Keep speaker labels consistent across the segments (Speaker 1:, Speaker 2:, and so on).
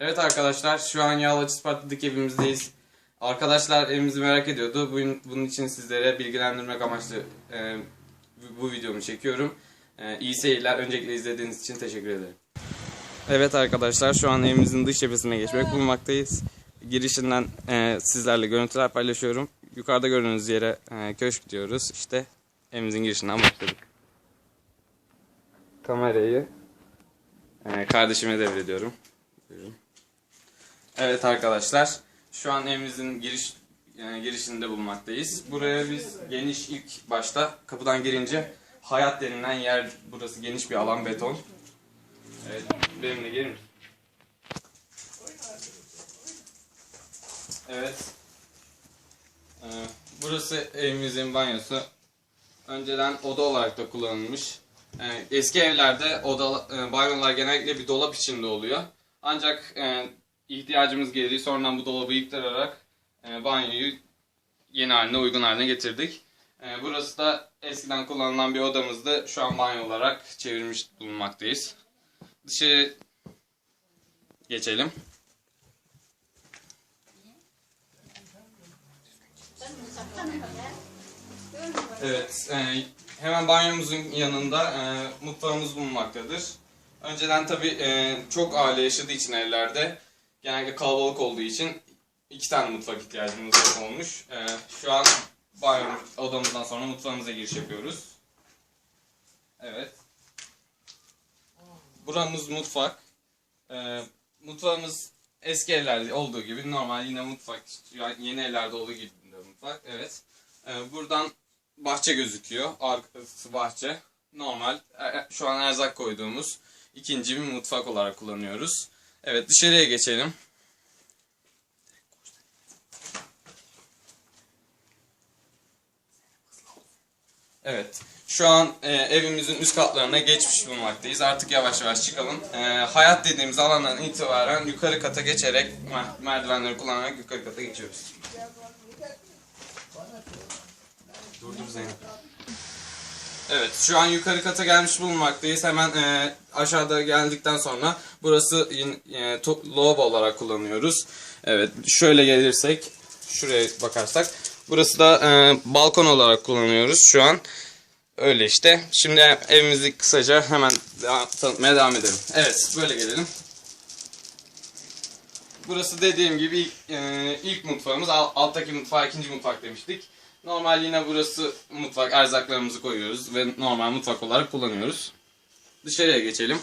Speaker 1: Evet arkadaşlar şu an Yağlaç Isparta'daki evimizdeyiz. Arkadaşlar evimizi merak ediyordu. Bugün, bunun için sizlere bilgilendirmek amaçlı e, bu- videomu çekiyorum. E, iyi seyirler. Öncelikle izlediğiniz için teşekkür ederim. Evet arkadaşlar şu an evimizin dış cephesine geçmek bulunmaktayız. Girişinden e, sizlerle görüntüler paylaşıyorum. Yukarıda gördüğünüz yere e, köşk diyoruz. İşte evimizin girişinden başladık. Kamerayı e, kardeşime devrediyorum. Buyurun. Evet arkadaşlar, şu an evimizin giriş e, girişinde bulunmaktayız. Buraya biz geniş ilk başta kapıdan girince hayat denilen yer burası geniş bir alan beton. Evet, benimle gelir misin? Evet. Ee, burası evimizin banyosu. Önceden oda olarak da kullanılmış. Ee, eski evlerde oda, e, banyolar genellikle bir dolap içinde oluyor. Ancak e, ihtiyacımız gereği sonradan bu dolabı yıktırarak e, banyoyu yeni haline uygun haline getirdik. E, burası da eskiden kullanılan bir odamızdı. Şu an banyo olarak çevirmiş bulunmaktayız. Dışarı geçelim. Evet, e, hemen banyomuzun yanında e, mutfağımız bulunmaktadır. Önceden tabi çok aile yaşadığı için evlerde, genelde kalabalık olduğu için iki tane mutfak ihtiyacımız olmuş. E, şu an banyo odamızdan sonra mutfağımıza giriş yapıyoruz. Evet. Buramız mutfak. E, mutfağımız eski evlerde olduğu gibi normal yine mutfak, yeni evlerde olduğu gibi de mutfak. Evet. E, buradan bahçe gözüküyor. Arkası bahçe. Normal. e, Şu an erzak koyduğumuz ikinci bir mutfak olarak kullanıyoruz. Evet dışarıya geçelim. Evet. Şu an e, evimizin üst katlarına geçmiş bulunmaktayız. Artık yavaş yavaş çıkalım. E, hayat dediğimiz alandan itibaren yukarı kata geçerek mer- merdivenleri kullanarak yukarı kata geçiyoruz. Dur dur Zeynep. Evet, şu an yukarı kata gelmiş bulunmaktayız. Hemen e, aşağıda geldikten sonra burası e, lavabo olarak kullanıyoruz. Evet, şöyle gelirsek, şuraya bakarsak, burası da e, balkon olarak kullanıyoruz şu an. Öyle işte. Şimdi evimizi kısaca hemen daha tanıtmaya devam edelim. Evet, böyle gelelim. Burası dediğim gibi e, ilk mutfağımız. Al- alttaki mutfağı ikinci mutfak demiştik. Normal yine burası mutfak. Erzaklarımızı koyuyoruz ve normal mutfak olarak kullanıyoruz. Dışarıya geçelim.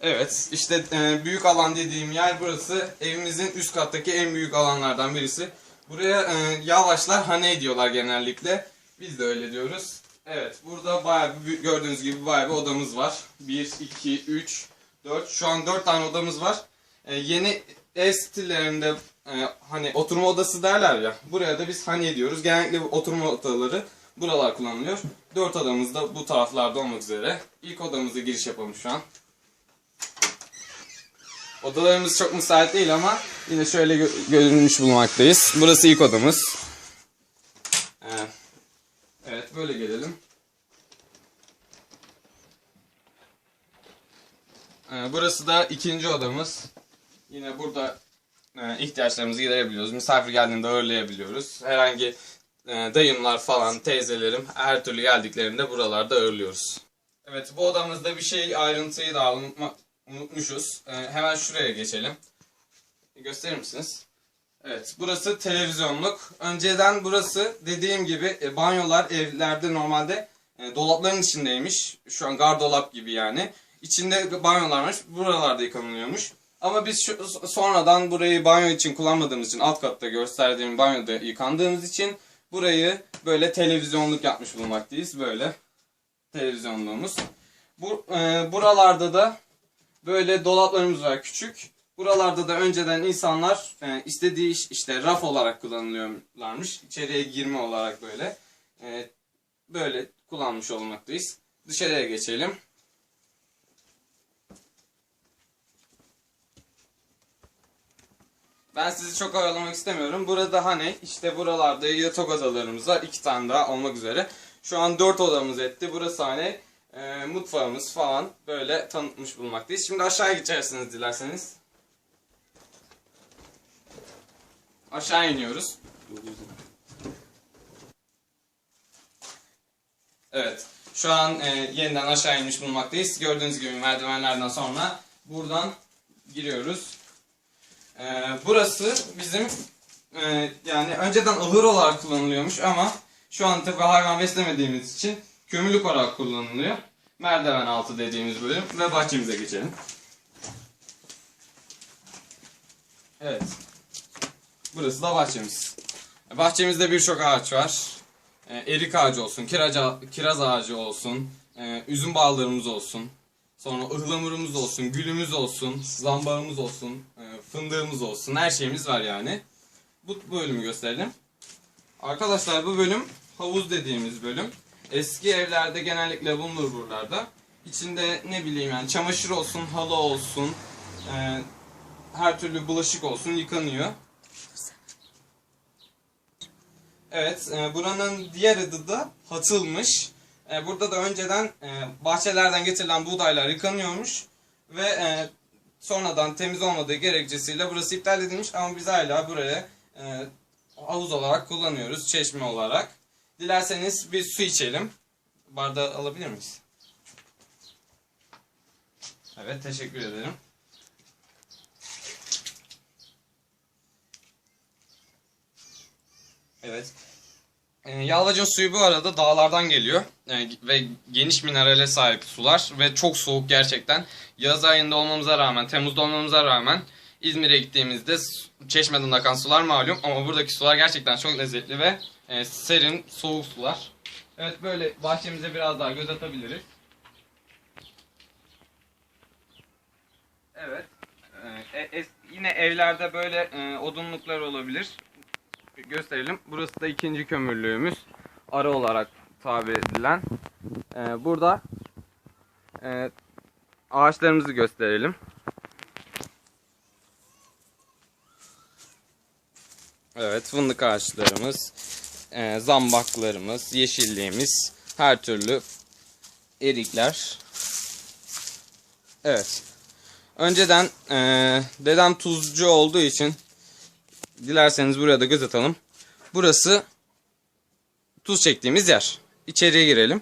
Speaker 1: Evet, işte e, büyük alan dediğim yer burası. Evimizin üst kattaki en büyük alanlardan birisi. Buraya e, yavaşlar hane diyorlar genellikle. Biz de öyle diyoruz. Evet, burada bayağı bir, gördüğünüz gibi bayağı bir odamız var. 1, 2, 3, 4. Şu an 4 tane odamız var. E, yeni ev stillerinde e, hani oturma odası derler ya. Buraya da biz hane diyoruz. Genellikle oturma odaları buralar kullanılıyor. 4 odamız da bu taraflarda olmak üzere. İlk odamıza giriş yapalım şu an. Odalarımız çok müsait değil ama yine şöyle gö- görünmüş bulunmaktayız. Burası ilk odamız. Ee, Evet böyle gelelim. Ee, Burası da ikinci odamız. Yine burada ihtiyaçlarımızı giderebiliyoruz. Misafir geldiğinde ağırlayabiliyoruz. Herhangi e, dayımlar falan, teyzelerim her türlü geldiklerinde buralarda ağırlıyoruz. Evet bu odamızda bir şey ayrıntıyı daha unutma, unutmuşuz. Ee, hemen şuraya geçelim. Gösterir misiniz? Evet burası televizyonluk. Önceden burası dediğim gibi e, banyolar evlerde normalde e, dolapların içindeymiş. Şu an gardolap gibi yani. İçinde banyolar varmış. Buralarda yıkanılıyormuş. Ama biz şu, sonradan burayı banyo için kullanmadığımız için alt katta gösterdiğim banyoda yıkandığımız için burayı böyle televizyonluk yapmış bulunmaktayız. Böyle televizyonluğumuz. Bu, e, buralarda da böyle dolaplarımız var küçük. Buralarda da önceden insanlar e, istediği iş, işte raf olarak kullanılıyorlarmış. İçeriye girme olarak böyle. E, böyle kullanmış olmaktayız. Dışarıya geçelim. Ben sizi çok oyalamak istemiyorum. Burada hani işte buralarda yatak odalarımız var. iki tane daha olmak üzere. Şu an dört odamız etti. Burası hani e, mutfağımız falan böyle tanıtmış bulunmaktayız. Şimdi aşağıya geçersiniz dilerseniz. Aşağı iniyoruz. Evet. Şu an e, yeniden aşağı inmiş bulunmaktayız. Gördüğünüz gibi merdivenlerden sonra buradan giriyoruz. E, burası bizim e, yani önceden ahır olarak kullanılıyormuş ama şu an tabi hayvan beslemediğimiz için kömürlük olarak kullanılıyor. Merdiven altı dediğimiz bölüm ve bahçemize geçelim. Evet. Burası da bahçemiz. Bahçemizde birçok ağaç var. E, erik ağacı olsun, kiraz, ağa- kiraz ağacı olsun, e, üzüm bağlarımız olsun. Sonra ıhlamurumuz olsun, gülümüz olsun, zambağımız olsun, fındığımız olsun. Her şeyimiz var yani. Bu, bu bölümü gösterelim. Arkadaşlar bu bölüm havuz dediğimiz bölüm. Eski evlerde genellikle bulunur buralarda. İçinde ne bileyim yani çamaşır olsun, halı olsun, e, her türlü bulaşık olsun yıkanıyor. Evet, e, buranın diğer adı da hatılmış. E, burada da önceden e, bahçelerden getirilen buğdaylar yıkanıyormuş ve e, sonradan temiz olmadığı gerekçesiyle burası iptal edilmiş ama biz hala buraya e, havuz olarak kullanıyoruz, çeşme olarak. Dilerseniz bir su içelim. Bardağı alabilir miyiz? Evet, teşekkür ederim. Evet. E, Yalvacın suyu bu arada dağlardan geliyor E, ve geniş minerale sahip sular ve çok soğuk gerçekten. Yaz ayında olmamıza rağmen, Temmuz'da olmamıza rağmen İzmir'e gittiğimizde çeşmeden akan sular malum ama buradaki sular gerçekten çok lezzetli ve e, serin, soğuk sular. Evet böyle bahçemize biraz daha göz atabiliriz. Evet. E, e, es- yine evlerde böyle e, odunluklar olabilir gösterelim. Burası da ikinci kömürlüğümüz. Ara olarak tabir edilen. Ee, burada e, ağaçlarımızı gösterelim. Evet fındık ağaçlarımız, e, zambaklarımız, yeşilliğimiz, her türlü erikler. Evet. Önceden e, dedem tuzcu olduğu için Dilerseniz buraya da göz atalım. Burası tuz çektiğimiz yer. İçeriye girelim.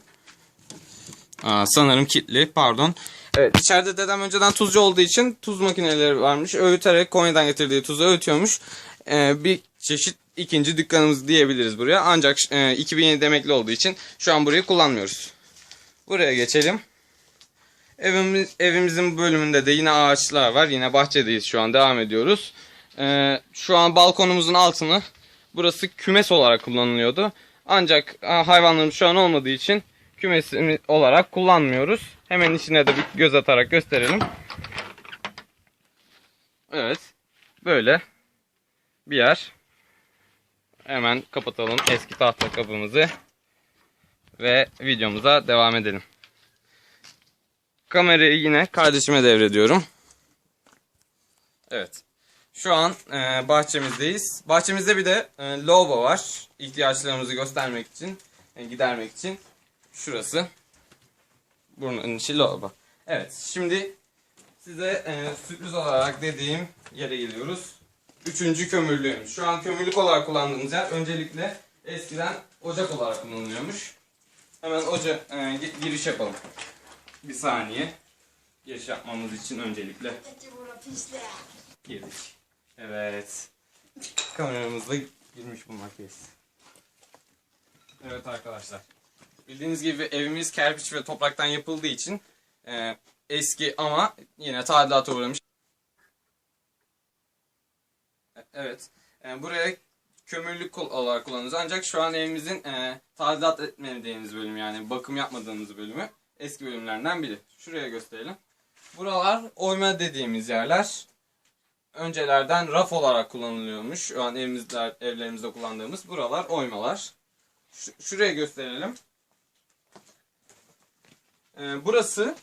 Speaker 1: Aa, sanırım kilitli. Pardon. Evet içeride dedem önceden tuzcu olduğu için tuz makineleri varmış. Öğüterek Konya'dan getirdiği tuzu öğütüyormuş. Ee, bir çeşit ikinci dükkanımız diyebiliriz buraya. Ancak e, 2007 emekli olduğu için şu an burayı kullanmıyoruz. Buraya geçelim. Evimiz, evimizin bölümünde de yine ağaçlar var. Yine bahçedeyiz şu an. Devam ediyoruz. Ee, şu an balkonumuzun altını burası kümes olarak kullanılıyordu. Ancak ah, hayvanlarımız şu an olmadığı için kümes olarak kullanmıyoruz. Hemen içine de bir göz atarak gösterelim. Evet. Böyle bir yer. Hemen kapatalım eski tahta kabımızı ve videomuza devam edelim. Kamerayı yine kardeşime devrediyorum. Evet. Şu an e, bahçemizdeyiz. Bahçemizde bir de e, lavabo var. İhtiyaçlarımızı göstermek için, e, gidermek için. Şurası. Bunun içi lavabo. Evet, şimdi size e, sürpriz olarak dediğim yere geliyoruz. Üçüncü kömürlüğümüz. Şu an kömürlük olarak kullandığımız yer öncelikle eskiden ocak olarak kullanılıyormuş. Hemen oca e, gi- giriş yapalım. Bir saniye. Giriş yapmamız için öncelikle girdik. Evet. Kameramızla girmiş bulmaktayız. Evet arkadaşlar. Bildiğiniz gibi evimiz kerpiç ve topraktan yapıldığı için e, eski ama yine tadilata uğramış. E, Evet. E, buraya kömürlük olarak kullanıyoruz. Ancak şu an evimizin e, tadilat etmediğimiz bölüm yani bakım yapmadığımız bölümü eski bölümlerden biri. Şuraya gösterelim. Buralar oyma dediğimiz yerler öncelerden raf olarak kullanılıyormuş. Şu an evimizde, evlerimizde kullandığımız buralar oymalar. Şu- şuraya gösterelim. Ee, burası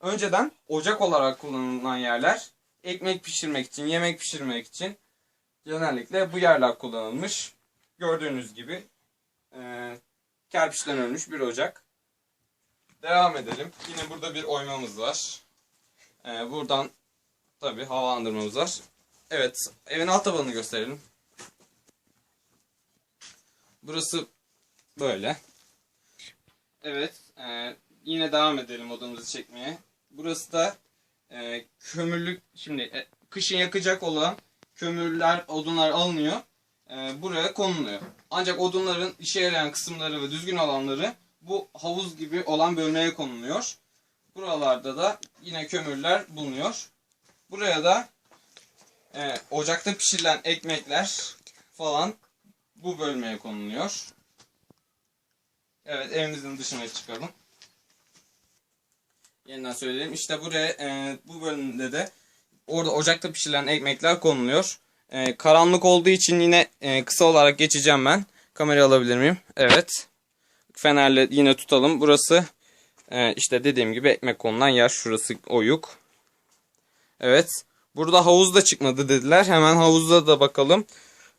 Speaker 1: önceden ocak olarak kullanılan yerler. Ekmek pişirmek için, yemek pişirmek için genellikle bu yerler kullanılmış. Gördüğünüz gibi e, kerpiçten örülmüş bir ocak. Devam edelim. Yine burada bir oymamız var. Ee, buradan tabi havalandırmamız var. Evet, evin alt tabanını gösterelim. Burası böyle. Evet, e, yine devam edelim odamızı çekmeye. Burası da e, kömürlük, şimdi e, kışın yakacak olan kömürler, odunlar alınıyor. E, buraya konuluyor. Ancak odunların işe yarayan kısımları ve düzgün alanları bu havuz gibi olan bölmeye konuluyor. Buralarda da yine kömürler bulunuyor. Buraya da e, ocakta pişirilen ekmekler falan bu bölmeye konuluyor. Evet evimizin dışına çıkalım. Yeniden söyleyelim. İşte buraya e, bu bölümde de orada ocakta pişirilen ekmekler konuluyor. E, karanlık olduğu için yine e, kısa olarak geçeceğim ben. Kamerayı alabilir miyim? Evet. Fenerle yine tutalım. Burası e, işte dediğim gibi ekmek konulan yer. Şurası oyuk. Evet. Burada havuz da çıkmadı dediler. Hemen havuzda da bakalım.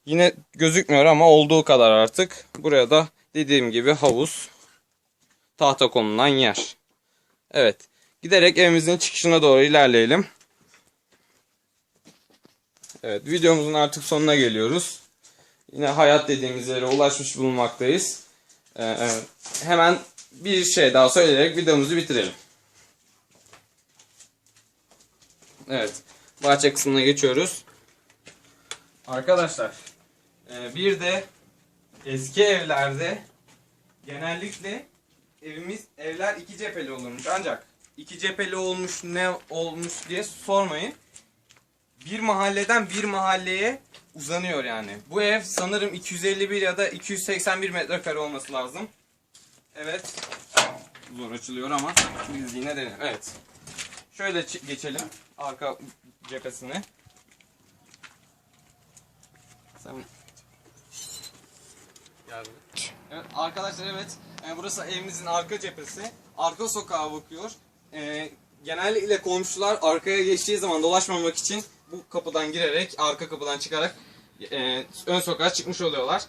Speaker 1: Yine gözükmüyor ama olduğu kadar artık. Buraya da dediğim gibi havuz. Tahta konulan yer. Evet. Giderek evimizin çıkışına doğru ilerleyelim. Evet videomuzun artık sonuna geliyoruz. Yine hayat dediğimiz yere ulaşmış bulunmaktayız. Ee. Hemen bir şey daha söyleyerek videomuzu bitirelim. Evet. Bahçe kısmına geçiyoruz. Arkadaşlar e, bir de eski evlerde genellikle evimiz evler iki cepheli olurmuş. Ancak iki cepheli olmuş ne olmuş diye sormayın. Bir mahalleden bir mahalleye uzanıyor yani. Bu ev sanırım 251 ya da 281 metrekare olması lazım. Evet. Zor açılıyor ama biz yine deneyelim. Evet. Şöyle geçelim arka cephesine. Sen Yardım. Evet arkadaşlar evet. E, burası evimizin arka cephesi. Arka sokağa bakıyor. E, genellikle komşular arkaya geçtiği zaman dolaşmamak için bu kapıdan girerek, arka kapıdan çıkarak e, ön sokağa çıkmış oluyorlar.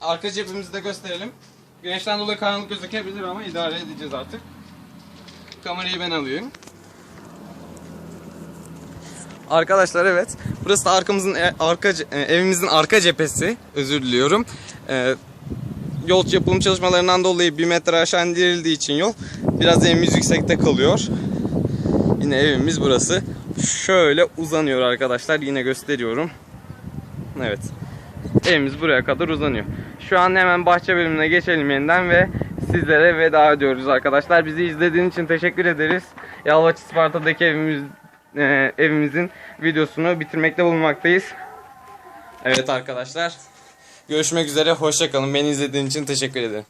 Speaker 1: Arka cephemizi de gösterelim. Güneşten dolayı karanlık gözükebilir ama idare edeceğiz artık. Kamerayı ben alayım. Arkadaşlar evet. Burası da arkamızın e- arka e, evimizin arka cephesi. Özür diliyorum. E, yol yapım çalışmalarından dolayı bir metre aşağı indirildiği için yol biraz evimiz yüksekte kalıyor. Yine evimiz burası. Şöyle uzanıyor arkadaşlar. Yine gösteriyorum. Evet. Evimiz buraya kadar uzanıyor. Şu an hemen bahçe bölümüne geçelim yeniden ve sizlere veda ediyoruz arkadaşlar. Bizi izlediğiniz için teşekkür ederiz. Yalvaç Isparta'daki evimiz e, evimizin videosunu bitirmekte bulunmaktayız. Evet arkadaşlar. Görüşmek üzere. Hoşçakalın. Beni izlediğiniz için teşekkür ederim.